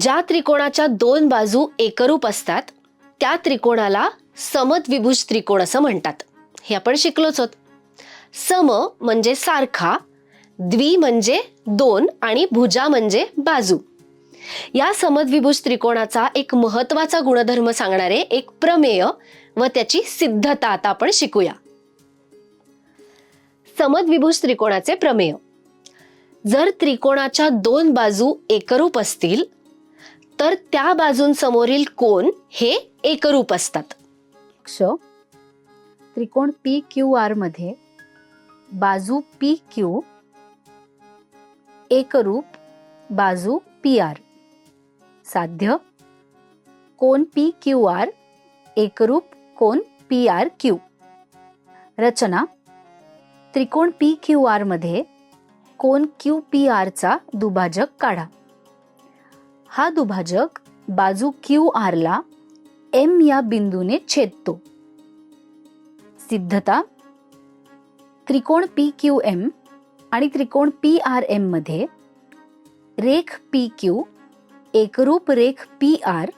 ज्या त्रिकोणाच्या दोन बाजू एकरूप असतात त्या त्रिकोणाला समद्विभुज त्रिकोण असं म्हणतात. हे आपण शिकलोच आहोत सम म्हणजे सारखा द्वि म्हणजे दोन आणि भुजा म्हणजे बाजू. या समद्विभुज त्रिकोणाचा एक महत्त्वाचा गुणधर्म सांगणारे एक प्रमेय व त्याची सिद्धता आता आपण शिकूया. समद्विभुज त्रिकोणाचे प्रमेय. जर त्रिकोणाच्या दोन बाजू एकरूप असतील तर त्या बाजूंसमोरील कोण हे एकरूप असतात. क्ष त्रिकोण पी क्यू आरमध्ये बाजू पी क्यू एकरूप बाजू पी आर साध्य? कोन पी क्यू आर एकरूप कोन पी आर क्यू रचना. त्रिकोण पी क्यू आरमध्ये कोन क्यू पी आरचा दुभाजक काढा. हा दुभाजक बाजू क्यू आरला एम या बिंदूने छेदतो. सिद्धता त्रिकोण पी क्यू एम आणि त्रिकोण पी आर एममध्ये रेख पी क्यू एकरूप रेख पी आर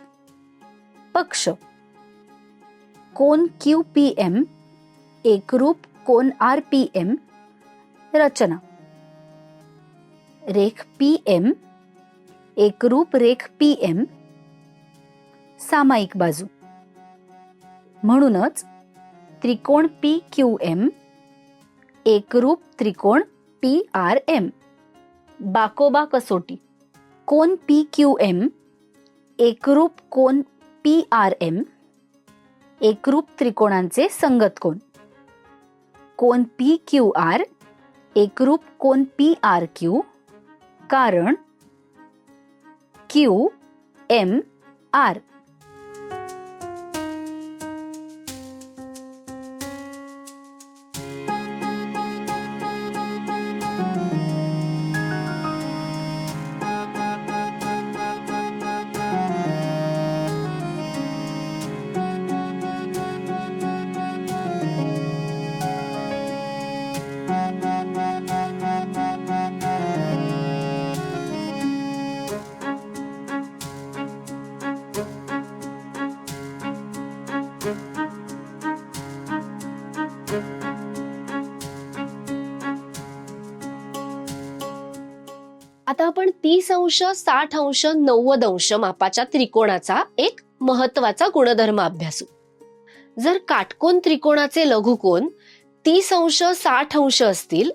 पक्ष. कोन क्यू पी एम एकरूप कोन आर पी एम रचना. रेख पी एम एकरूप रेख पी एम सामायिक बाजू. म्हणूनच त्रिकोण पी क्यू एम एकरूप त्रिकोण पी आर एम बाकोबा कसोटी. कोन पी क्यू एम एकरूप कोन पी आर एम एकरूप त्रिकोणांचे संगत कोण कोन पी क्यू आर एकरूप कोन पी आर क्यू कारण क्यू एम आर आता आपण तीस अंश साठ अंश नव्वद अंश मापाच्या त्रिकोणाचा एक महत्त्वाचा गुणधर्म अभ्यासू. जर काटकोन त्रिकोणाचे लघुकोन तीस अंश साठ अंश असतील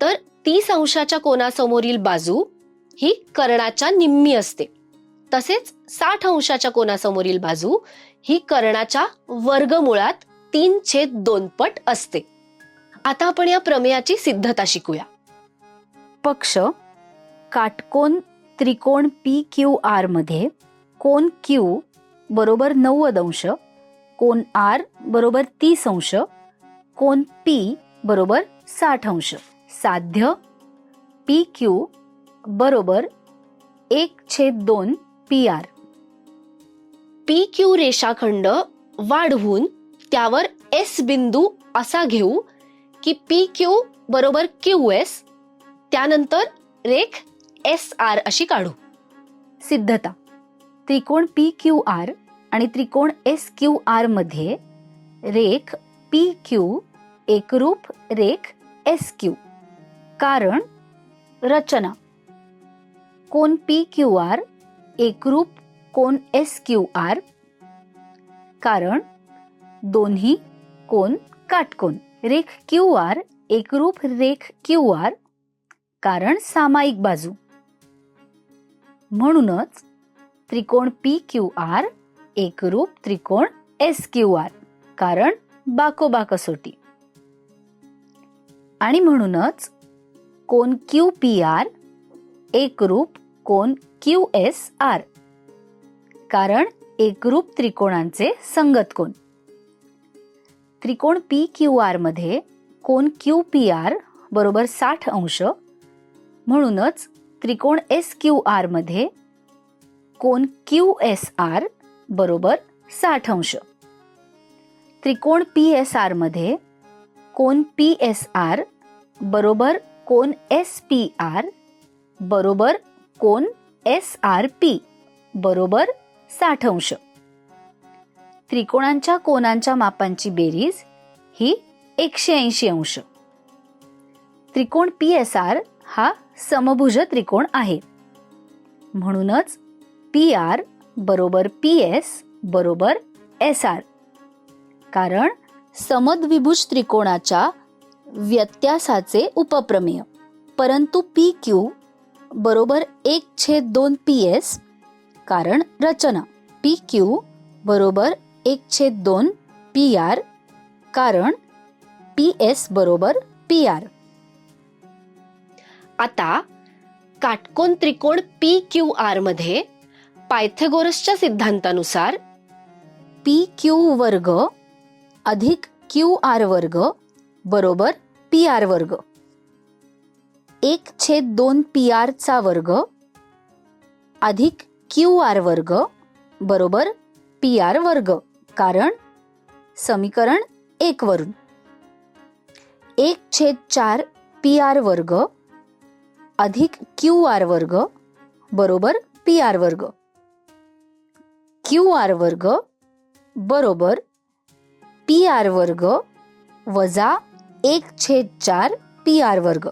तर तीस अंशाच्या कोणासमोरील बाजू ही कर्णाच्या निम्मी असते. तसेच साठ अंशाच्या कोणासमोरील बाजू ही कर्णाच्या वर्गमुळात तीन छेद दोन पट असते. आता आपण या प्रमेयाची सिद्धता शिकूया. पक्ष काटकोन त्रिकोण पी क्यू आरमध्ये कोन क्यू बरोबर नव्वद अंश कोन आर बरोबर तीस अंश कोन पी बरोबर साठ अंश. साध्य? पी क्यू बरोबर एक छेद दोन पी आर. पी क्यू रेषाखंड वाढवून त्यावर एस बिंदू असा घेऊ की पी क्यू बरोबर क्यू एस त्यानंतर रेख एस आर अशी काढू. सिद्धता. त्रिकोण पी क्यू आर आणि त्रिकोण एस क्यू आरमध्ये रेख पी क्यू एकरूप रेख एस क्यू. कारण रचना. कोण पी क्यू आर एकरूप कोण एस क्यू आर. कारण दोन्ही कोण काटकोन. रेख क्यू आर एकरूप रेख क्यू आर. कारण सामायिक बाजू. म्हणूनच त्रिकोण पी क्यू आर एकरूप त्रिकोण एस क्यू आर कारण बाकोबा कसोटी आणि म्हणूनच कोन क्यू पी आर एकरूप कोन क्यू एस आर कारण एकरूप त्रिकोणांचे संगत कोण त्रिकोण पी क्यू आरमध्ये कोन क्यू पी आर बरोबर साठ अंश म्हणूनच त्रिकोण एस क्यू आरमध्ये कोन क्यू एस आर बरोबर साठ अंश त्रिकोण पी एस आरमध्ये कोन पी एस आर बरोबर कोन एस पी आर बरोबर कोन एस आर पी बरोबर साठ अंश त्रिकोणांच्या कोणांच्या मापांची बेरीज ही एकशे ऐंशी अंश. त्रिकोण पी एस आर हा समभुज त्रिकोण आहे. म्हणूनच पी आर बरोबर पी एस बरोबर एस आर कारण समद्विभुज त्रिकोणाच्या व्यत्यासाचे उपप्रमेय. परंतु पी क्यू बरोबर एक छेद दोन पी एस कारण रचना. पी क्यू बरोबर एक छेद दोन पी आर कारण पी एस बरोबर पी आर आता काटकोन त्रिकोण पी क्यू आरमध्ये पायथेगोरसच्या सिद्धांतानुसार पी क्यू वर्ग अधिक क्यू आर वर्ग बरोबर पी आर वर्ग. एक छेद दोन पी आर चा वर्ग अधिक क्यू आर वर्ग बरोबर पी आर वर्ग. कारण समीकरण एक वरून. एक छेद चार पी आर वर्ग अधिक क्यू आर वर्ग बरोबर पी आर वर्ग. क्यू आर वर्ग बरोबर पी आर वर्ग वजा एक छेद चार पी आर वर्ग.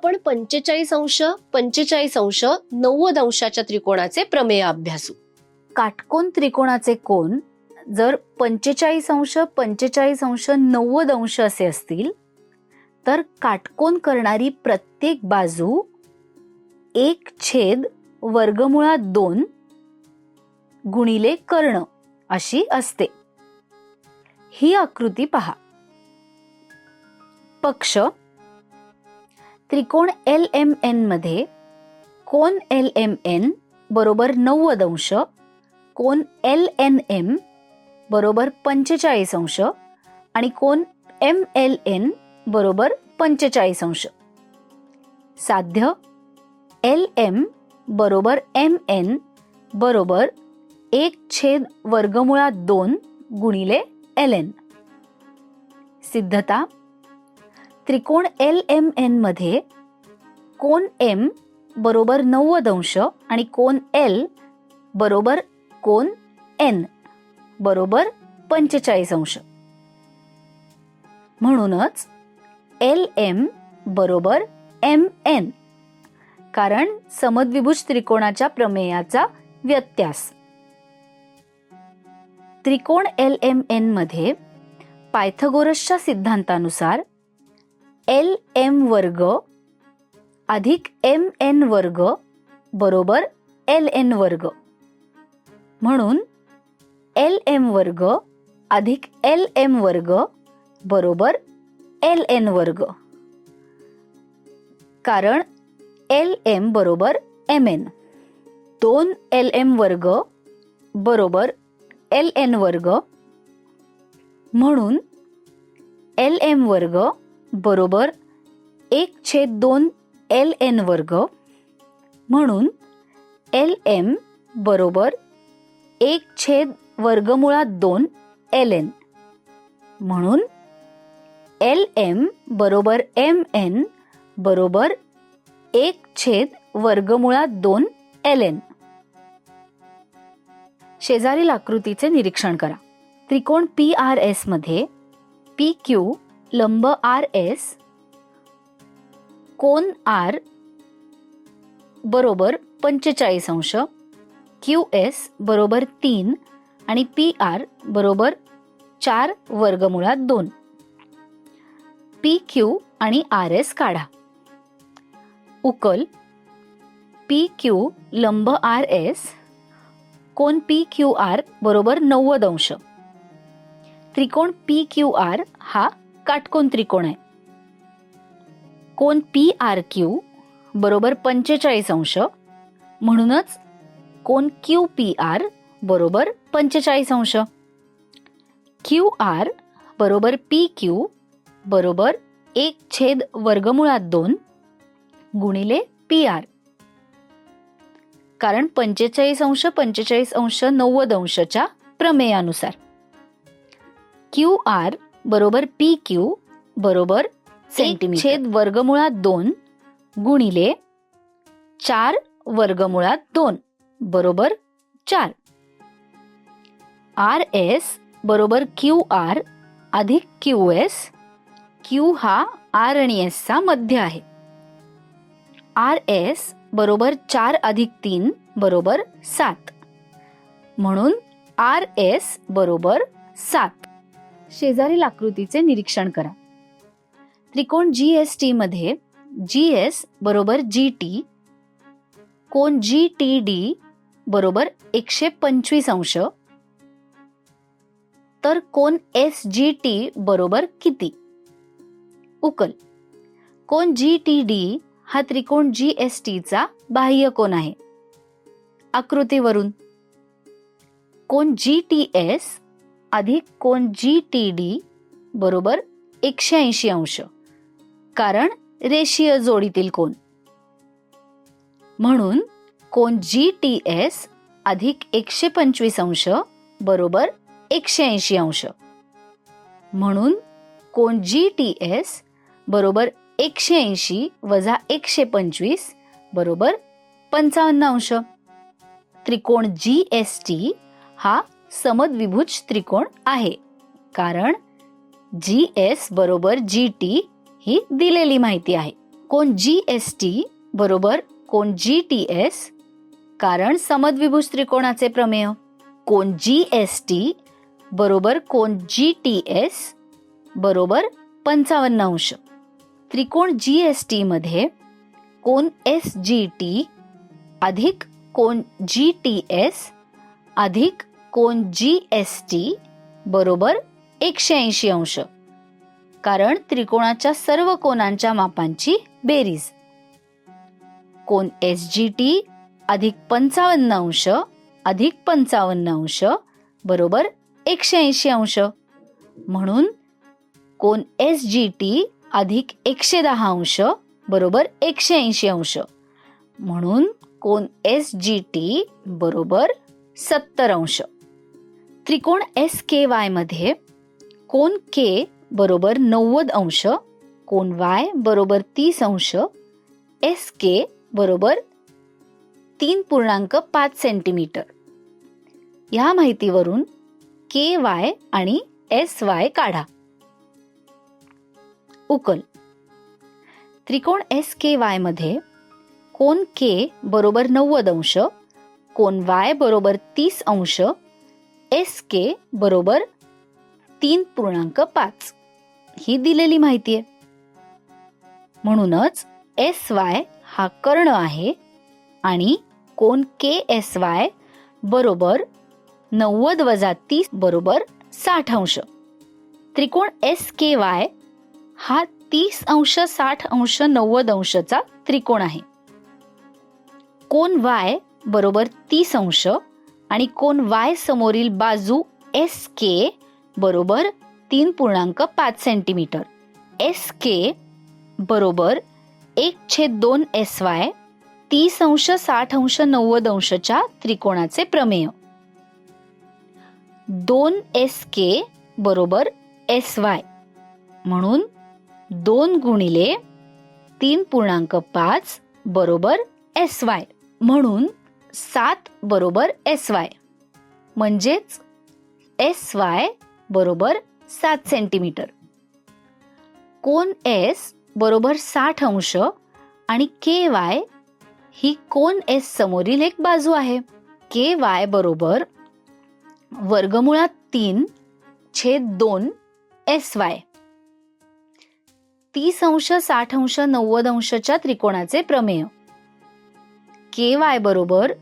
आपण पंचेचाळीस अंश पंचेचाळीस अंश नव्वद अंशाच्या त्रिकोणाचे प्रमेय अभ्यासू. काटकोन त्रिकोणाचे कोण जर पंचेचाळीस अंश पंचेचाळीस अंश नव्वद अंश असे असतील तर काटकोन करणारी प्रत्येक बाजू एक छेद वर्गमुळात दोन गुणिले कर्ण अशी असते. ही आकृती पहा. पक्ष त्रिकोण एल एम एनमध्ये कोन एल एम एन बरोबर नव्वद अंश कोन एल एन एम बरोबर पंचेचाळीस अंश आणि कोन एम एल एन बरोबर पंचेचाळीस अंश. साध्य? एल एम बरोबर एम एन बरोबर एक छेद वर्गमुळात दोन गुणिले एल एन सिद्धता? त्रिकोण एल एम एनमध्ये कोन एम बरोबर नव्वद अंश आणि कोन एल बरोबर कोन एन बरोबर पंचेचाळीस अंश. म्हणूनच एल एम बरोबर एम एन कारण समद्विभुज त्रिकोणाच्या प्रमेयाचा व्यत्यास. त्रिकोण एल एम एनमध्ये पायथगोरसच्या सिद्धांतानुसार एल एम वर्ग अधिक एम एन वर्ग बरोबर एल एन वर्ग. म्हणून एल एम वर्ग अधिक एल एम वर्ग बरोबर एल एन वर्ग. कारण एल एम बरोबर एम एन. दोन एल एम वर्ग बरोबर एल एन वर्ग. म्हणून एल एम वर्ग बरोबर एक छेद दोन एल एन वर्ग म्हणून एल एम बरोबर एक छेद वर्गमुळात दोन एल एन. म्हणून एल एम बरोबर एम एन बरोबर एक छेद वर्गमुळात दोन एल एन. शेजारील आकृतीचे निरीक्षण करा. त्रिकोण पी आर एसमध्ये पी क्यू लंब आर एस कोन आर बरोबर पंचेचाळीस अंश क्यू एस बरोबर तीन आणि पी आर बरोबर चार वर्गमुळात दोन. पी क्यू आणि आर एस काढा. उकल पी क्यू लंब आर एस कोन पी क्यू आर बरोबर नव्वद अंश. त्रिकोण पी क्यू आर हा काटकोन त्रिकोण आहे. कोन पी आर क्यू बरोबर पंचेचाळीस अंश म्हणूनच कोन क्यू पी आर बरोबर पंचेचाळीस अंश. क्यू आर बरोबर पी क्यू बरोबर एक छेद वर्गमुळात दोन गुणिले पी आर कारण पंचेचाळीस अंश पंचेचाळीस अंश नव्वद अंशच्या प्रमेयानुसार. क्यू आर बरोबर पी क्यू बरोबर सेंटीमीटर छेद वर्गमुळात दोन गुणिले चार वर्गमुळात दोन बरोबर चार. आर एस बरोबर क्यू आर अधिक क्यू एस. क्यू हा आर आणि एस चा मध्य आहे. आर एस बरोबर चार अधिक तीन बरोबर सात. म्हणून आर एस बरोबर सात. शेजारील आकृतीचे निरीक्षण करा. त्रिकोण जी एस टी मध्ये जी एस बरोबर जी टी कोण जी टी डी बरोबर एकशे पंचवीस अंश तर कोण एस जी टी बरोबर किती? उकल. कोण जी टी डी हा त्रिकोण जी एस टीचा बाह्य कोण आहे. आकृतीवरून. कोण जी टी एस अधिक कोण जी टी डी बरोबर एकशे ऐंशी अंश. कारण रेषीय जोडीतील कोण म्हणून कोण जी टी एस अधिक एकशे पंचवीस अंश बरोबर एकशे ऐंशी अंश. म्हणून कोण जी टी एस बरोबर एकशे ऐंशी वजा एकशे पंचवीस बरोबर पंचावन्न अंश. त्रिकोण जी एस टी हा समद्विभुज त्रिकोण आहे. कारण जी एस बरोबर जी टी ही दिलेली माहिती आहे. कोण जी एस टी बरोबर कोण जी टी एस कारण समद्विभुज त्रिकोणाचे प्रमेय. कोण जी एस टी बरोबर कोण जी टी एस बरोबर पंचावन्न अंश. त्रिकोण जी एस टी मध्ये कोण एस जी टी अधिक कोण जी टी एस अधिक कोण जी एस टी बरोबर एकशे ऐंशी अंश. कारण त्रिकोणाच्या सर्व कोणांच्या मापांची बेरीज. कोण एस जी टी अधिक पंचावन्न अंश अधिक पंचावन्न अंश बरोबर एकशे ऐंशी अंश. म्हणून कोण एस जी टी अधिक एकशे दहा अंश बरोबर एकशे ऐंशी अंश. म्हणून कोण एस जी टी बरोबर सत्तर अंश. त्रिकोण एस के वायमध्ये कोण के बरोबर नव्वद अंश कोण वाय बरोबर तीस अंश एस के बरोबर तीन पूर्णांक पाच सेंटीमीटर ह्या माहितीवरून के वाय आणि एस वाय काढा. उकल. त्रिकोण एस के वायमध्ये कोण के बरोबर नव्वद अंश कोण वाय बरोबर तीस अंश एस के बरोबर तीन पूर्णांक पाच. ही दिलेली माहिती आहे. म्हणूनच एस वाय हा कर्ण आहे आणि कोण के एस वाय बरोबर नव्वद वजा तीस बरोबर साठ अंश. त्रिकोण एस के वाय हा तीस अंश साठ अंश नव्वद अंशचा त्रिकोण आहे. कोण वाय बरोबर तीस अंश आणि कोण वाय समोरील बाजू एस के बरोबर तीन पूर्णांक पाच सेंटीमीटर एस के बरोबर एक छेद दोन एस वाय तीस अंश साठ अंश नव्वद अंशच्या त्रिकोणाचे प्रमेय. दोन एस के बरोबर एस वाय म्हणून दोन गुणिले तीन पूर्णांक पाच बरोबर एस वाय म्हणून सात बरोबर एस वाय म्हणजेच एस वाय बरोबर सात सेंटीमीटर कोन एस बरोबर साठ अंश आणि के वाय ही कोन एस समोरील एक बाजू आहे. के वाय बरोबर वर्गमुळात तीन छेद दोन एस वाय तीस अंश साठ अंश नव्वद अंशच्या त्रिकोणाचे प्रमेय. के वाय बरोबर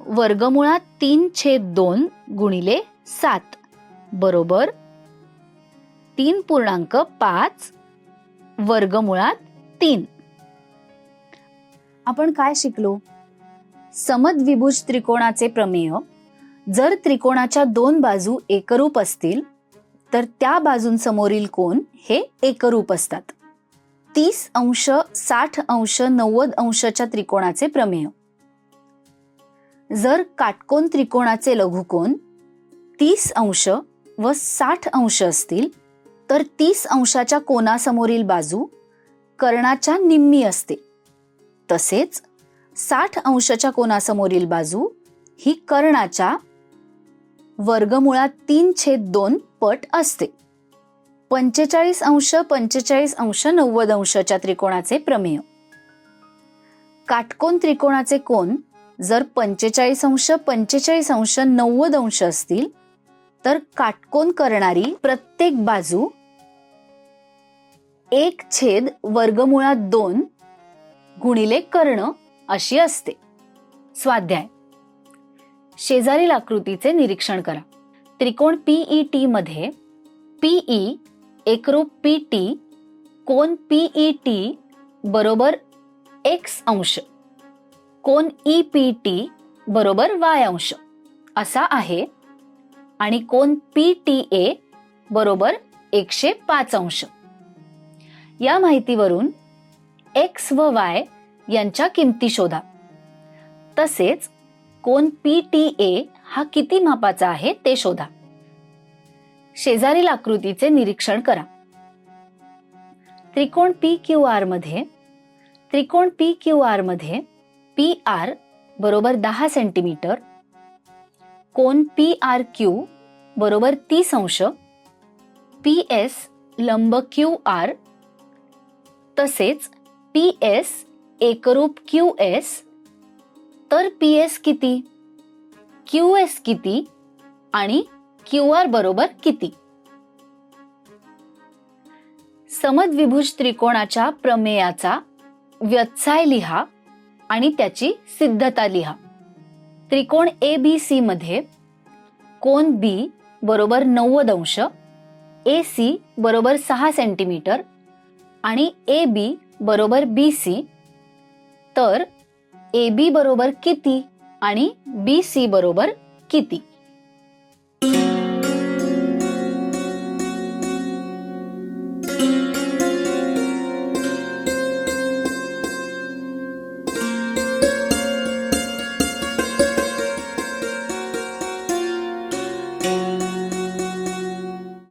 वर्गमुळात तीन छेद दोन गुणिले सात बरोबर तीन पूर्णांक पाच वर्गमुळात तीन. आपण काय शिकलो? समद्विभुज त्रिकोणाचे प्रमेय जर त्रिकोणाच्या दोन बाजू एकरूप असतील तर त्या बाजूंसमोरील कोण हे एकरूप असतात. तीस अंश साठ अंश नव्वद अंशच्या त्रिकोणाचे प्रमेय. जर काटकोन त्रिकोणाचे लघुकोन तीस अंश व साठ अंश असतील तर तीस अंशाच्या कोणासमोरील बाजू कर्णाच्या निम्मी असते. तसेच साठ अंशाच्या कोणासमोरील बाजू ही कर्णाच्या वर्गमुळात तीन छेद दोन पट असते. पंचेचाळीस अंश पंचेचाळीस अंश नव्वद अंशाच्या त्रिकोणाचे प्रमेय. काटकोन त्रिकोणाचे कोण जर पंचेचाळीस अंश पंचेचाळीस अंश नव्वद अंश असतील तर काटकोन करणारी प्रत्येक बाजू एक छेद वर्गमुळात दोन गुणिले कर्ण अशी असते. स्वाध्याय. शेजारील आकृतीचे निरीक्षण करा. त्रिकोण पीई मध्ये पीई एकरूप पी टी कोण पीई टी बरोबर एक्स अंश. कोण ई पी टी बरोबर वाय अंश असा आहे आणि कोण पी टी ए बरोबर एकशे पाच अंश. या माहितीवरून एक्स व वाय यांच्या किमती शोधा. तसेच कोण पी टी ए हा किती मापाचा आहे ते शोधा. शेजारील आकृतीचे निरीक्षण करा. त्रिकोण पी क्यू आरमध्ये त्रिकोण पी क्यू आरमध्ये पी आर बरोबर दहा सेंटीमीटर कोण पी आर क्यू बरोबर तीस अंश पी एस लंब क्यू आर तसेच पी एस एकरूप क्यू एस तर पी एस किती? क्यू एस किती आणि क्यू आर बरोबर किती? समद्विभुज त्रिकोणाच्या प्रमेयाचा व्यत्साय लिहा. आणि त्याची सिद्धता लिहा. त्रिकोण ए बी सी मध्ये कोण बी बरोबर नव्वद अंश ए सी बरोबर सहा सेंटीमीटर आणि ए बी बरोबर बी सी तर ए बी बरोबर किती आणि बी सी बरोबर किती?